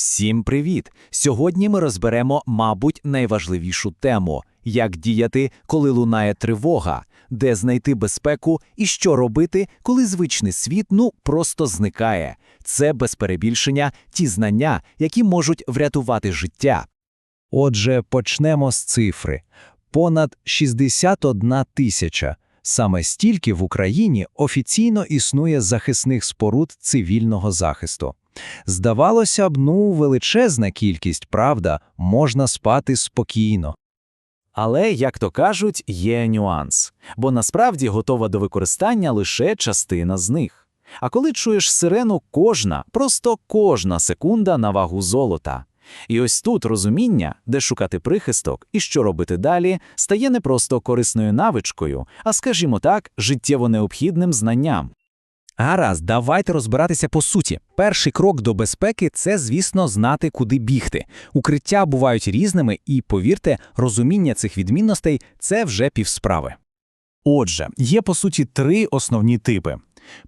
Всім привіт! Сьогодні ми розберемо, мабуть, найважливішу тему: як діяти, коли лунає тривога, де знайти безпеку і що робити, коли звичний світ ну просто зникає. Це без перебільшення ті знання, які можуть врятувати життя. Отже, почнемо з цифри. Понад 61 тисяча. Саме стільки в Україні офіційно існує захисних споруд цивільного захисту. Здавалося б, ну, величезна кількість, правда, можна спати спокійно. Але, як то кажуть, є нюанс, бо насправді готова до використання лише частина з них. А коли чуєш сирену, кожна, просто кожна секунда на вагу золота. І ось тут розуміння, де шукати прихисток і що робити далі, стає не просто корисною навичкою, а, скажімо так, життєво необхідним знанням. Гаразд, давайте розбиратися по суті. Перший крок до безпеки це, звісно, знати, куди бігти. Укриття бувають різними, і повірте, розуміння цих відмінностей це вже півсправи. Отже, є по суті три основні типи.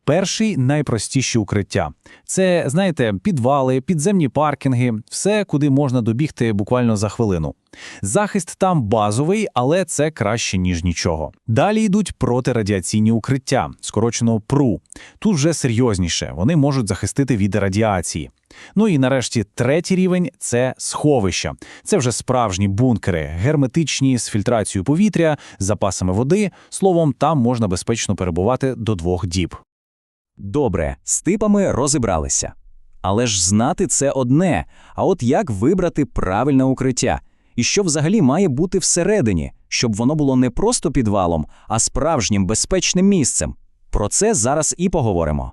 Перший найпростіші укриття. Це, знаєте, підвали, підземні паркінги, все, куди можна добігти буквально за хвилину. Захист там базовий, але це краще, ніж нічого. Далі йдуть протирадіаційні укриття, скорочено ПРУ. Тут вже серйозніше, вони можуть захистити від радіації. Ну і нарешті третій рівень це сховища. Це вже справжні бункери, герметичні з фільтрацією повітря, запасами води. Словом, там можна безпечно перебувати до двох діб. Добре, з типами розібралися. Але ж знати це одне. А от як вибрати правильне укриття? І що взагалі має бути всередині, щоб воно було не просто підвалом, а справжнім безпечним місцем? Про це зараз і поговоримо.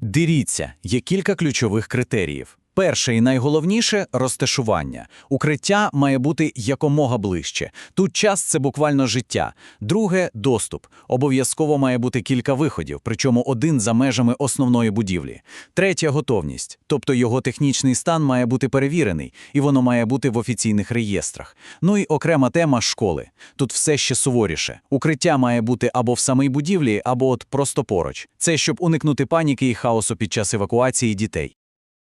Дивіться, є кілька ключових критеріїв. Перше і найголовніше розташування. Укриття має бути якомога ближче. Тут час це буквально життя. Друге доступ. Обов'язково має бути кілька виходів, причому один за межами основної будівлі. Третя готовність, тобто його технічний стан має бути перевірений, і воно має бути в офіційних реєстрах. Ну і окрема тема школи. Тут все ще суворіше. Укриття має бути або в самій будівлі, або от просто поруч. Це щоб уникнути паніки і хаосу під час евакуації дітей.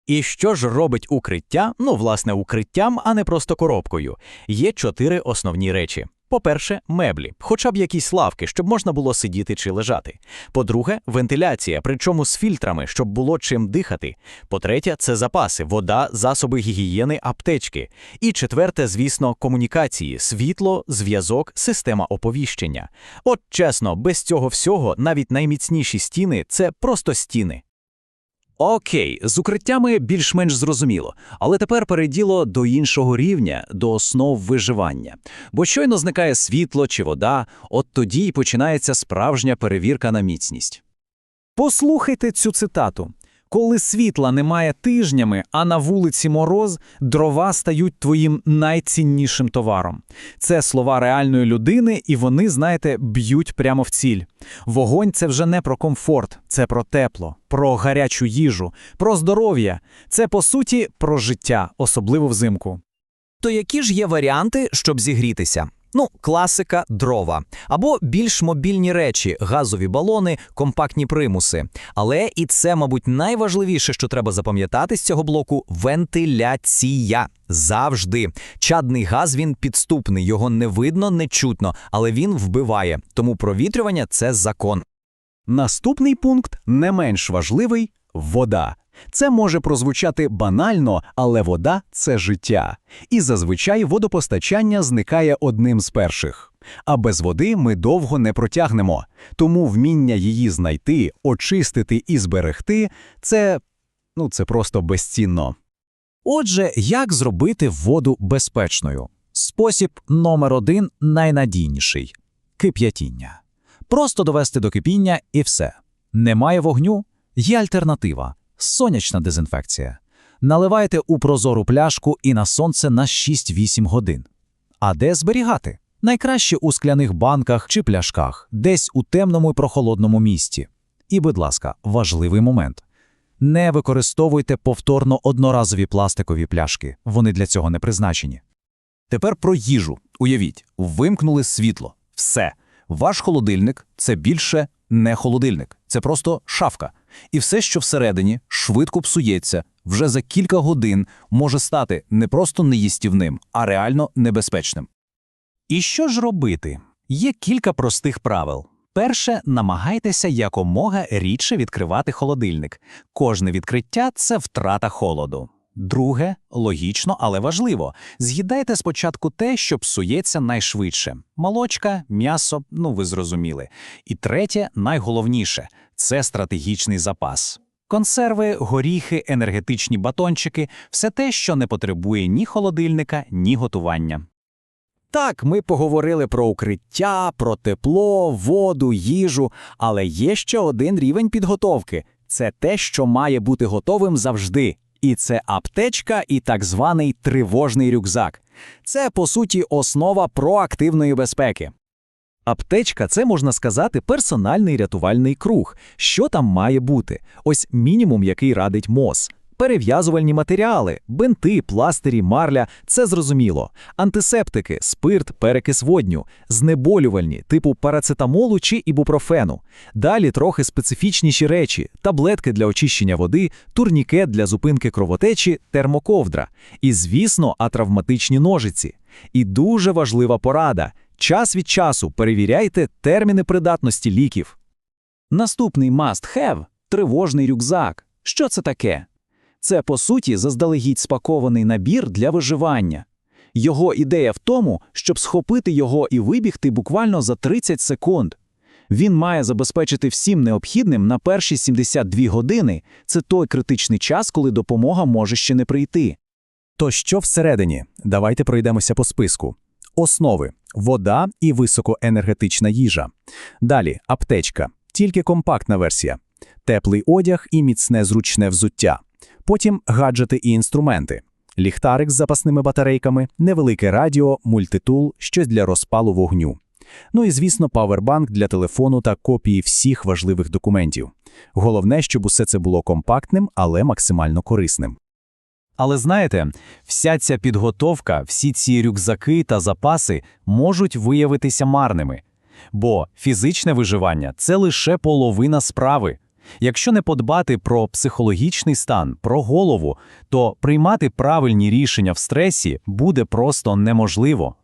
І що ж робить укриття? Ну, власне, укриттям, а не просто коробкою. Є чотири основні речі. По-перше, меблі, хоча б якісь лавки, щоб можна було сидіти чи лежати. По-друге, вентиляція, причому з фільтрами, щоб було чим дихати. По-третє, це запаси, вода, засоби гігієни, аптечки. І четверте, звісно, комунікації, світло, зв'язок, система оповіщення. От чесно, без цього всього навіть найміцніші стіни це просто стіни. Окей, з укриттями більш-менш зрозуміло, але тепер перейділо до іншого рівня, до основ виживання. Бо щойно зникає світло чи вода, от тоді й починається справжня перевірка на міцність. Послухайте цю цитату. Коли світла немає тижнями, а на вулиці мороз, дрова стають твоїм найціннішим товаром. Це слова реальної людини, і вони, знаєте, б'ють прямо в ціль. Вогонь це вже не про комфорт, це про тепло, про гарячу їжу, про здоров'я. Це по суті про життя, особливо взимку. То які ж є варіанти, щоб зігрітися? Ну, класика дрова або більш мобільні речі, газові балони, компактні примуси. Але і це, мабуть, найважливіше, що треба запам'ятати з цього блоку вентиляція. Завжди чадний газ він підступний, його не видно, не чутно, але він вбиває. Тому провітрювання це закон. Наступний пункт не менш важливий вода. Це може прозвучати банально, але вода це життя. І зазвичай водопостачання зникає одним з перших. А без води ми довго не протягнемо. Тому вміння її знайти, очистити і зберегти це, ну, це просто безцінно. Отже, як зробити воду безпечною? Спосіб номер один найнадійніший кип'ятіння. Просто довести до кипіння і все. Немає вогню, є альтернатива сонячна дезінфекція. Наливайте у прозору пляшку і на сонце на 6-8 годин. А де зберігати? Найкраще у скляних банках чи пляшках, десь у темному і прохолодному місці. І, будь ласка, важливий момент. Не використовуйте повторно одноразові пластикові пляшки, вони для цього не призначені. Тепер про їжу. Уявіть, вимкнули світло. Все. Ваш холодильник це більше не холодильник, це просто шафка. І все, що всередині, швидко псується, вже за кілька годин може стати не просто неїстівним, а реально небезпечним. І що ж робити? Є кілька простих правил. Перше, намагайтеся якомога рідше відкривати холодильник. Кожне відкриття це втрата холоду. Друге, логічно, але важливо. З'їдайте спочатку те, що псується найшвидше: молочка, м'ясо, ну ви зрозуміли. І третє, найголовніше це стратегічний запас. Консерви, горіхи, енергетичні батончики все те, що не потребує ні холодильника, ні готування. Так, ми поговорили про укриття, про тепло, воду, їжу, але є ще один рівень підготовки це те, що має бути готовим завжди. І це аптечка і так званий тривожний рюкзак. Це, по суті, основа проактивної безпеки. Аптечка це можна сказати персональний рятувальний круг. Що там має бути? Ось мінімум, який радить МОЗ. Перев'язувальні матеріали, бинти, пластирі, марля це зрозуміло. Антисептики, спирт, перекис водню, знеболювальні, типу парацетамолу чи ібупрофену. Далі трохи специфічніші речі: таблетки для очищення води, турнікет для зупинки кровотечі, термоковдра. І, звісно, атравматичні ножиці. І дуже важлива порада: час від часу перевіряйте терміни придатності ліків. Наступний must-have – тривожний рюкзак. Що це таке? Це, по суті, заздалегідь спакований набір для виживання. Його ідея в тому, щоб схопити його і вибігти буквально за 30 секунд. Він має забезпечити всім необхідним на перші 72 години. Це той критичний час, коли допомога може ще не прийти. То що всередині? Давайте пройдемося по списку. Основи – вода і високоенергетична їжа. Далі – аптечка, тільки компактна версія. Теплий одяг і міцне зручне взуття. Потім гаджети і інструменти. Ліхтарик з запасними батарейками, невелике радіо, мультитул, щось для розпалу вогню. Ну і, звісно, павербанк для телефону та копії всіх важливих документів. Головне, щоб усе це було компактним, але максимально корисним. Але знаєте, вся ця підготовка, всі ці рюкзаки та запаси можуть виявитися марними. Бо фізичне виживання це лише половина справи. Якщо не подбати про психологічний стан, про голову, то приймати правильні рішення в стресі буде просто неможливо.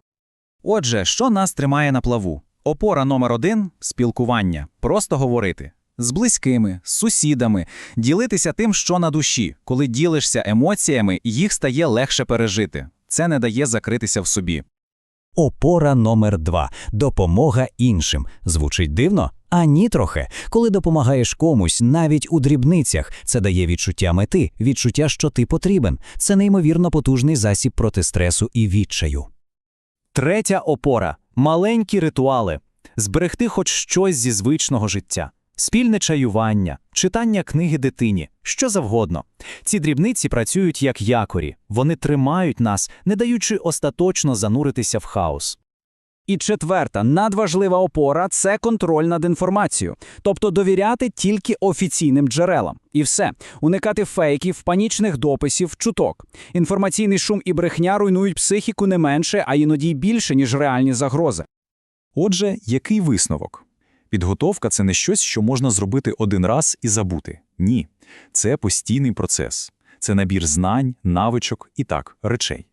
Отже, що нас тримає на плаву? Опора номер один спілкування, просто говорити. З близькими, з сусідами, ділитися тим, що на душі. Коли ділишся емоціями, їх стає легше пережити. Це не дає закритися в собі. Опора номер два допомога іншим. Звучить дивно? А ні трохи. Коли допомагаєш комусь, навіть у дрібницях, це дає відчуття мети, відчуття, що ти потрібен. Це неймовірно потужний засіб проти стресу і відчаю. Третя опора маленькі ритуали. Зберегти хоч щось зі звичного життя. Спільне чаювання, читання книги дитині, що завгодно. Ці дрібниці працюють як якорі, вони тримають нас, не даючи остаточно зануритися в хаос. І четверта надважлива опора це контроль над інформацією, тобто довіряти тільки офіційним джерелам. І все, уникати фейків, панічних дописів, чуток. Інформаційний шум і брехня руйнують психіку не менше, а іноді й більше, ніж реальні загрози. Отже, який висновок? Підготовка це не щось, що можна зробити один раз і забути. Ні, це постійний процес. Це набір знань, навичок і так, речей.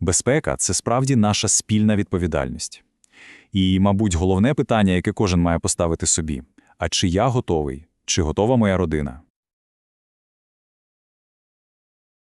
Безпека це справді наша спільна відповідальність. І, мабуть, головне питання, яке кожен має поставити собі: а чи я готовий, чи готова моя родина?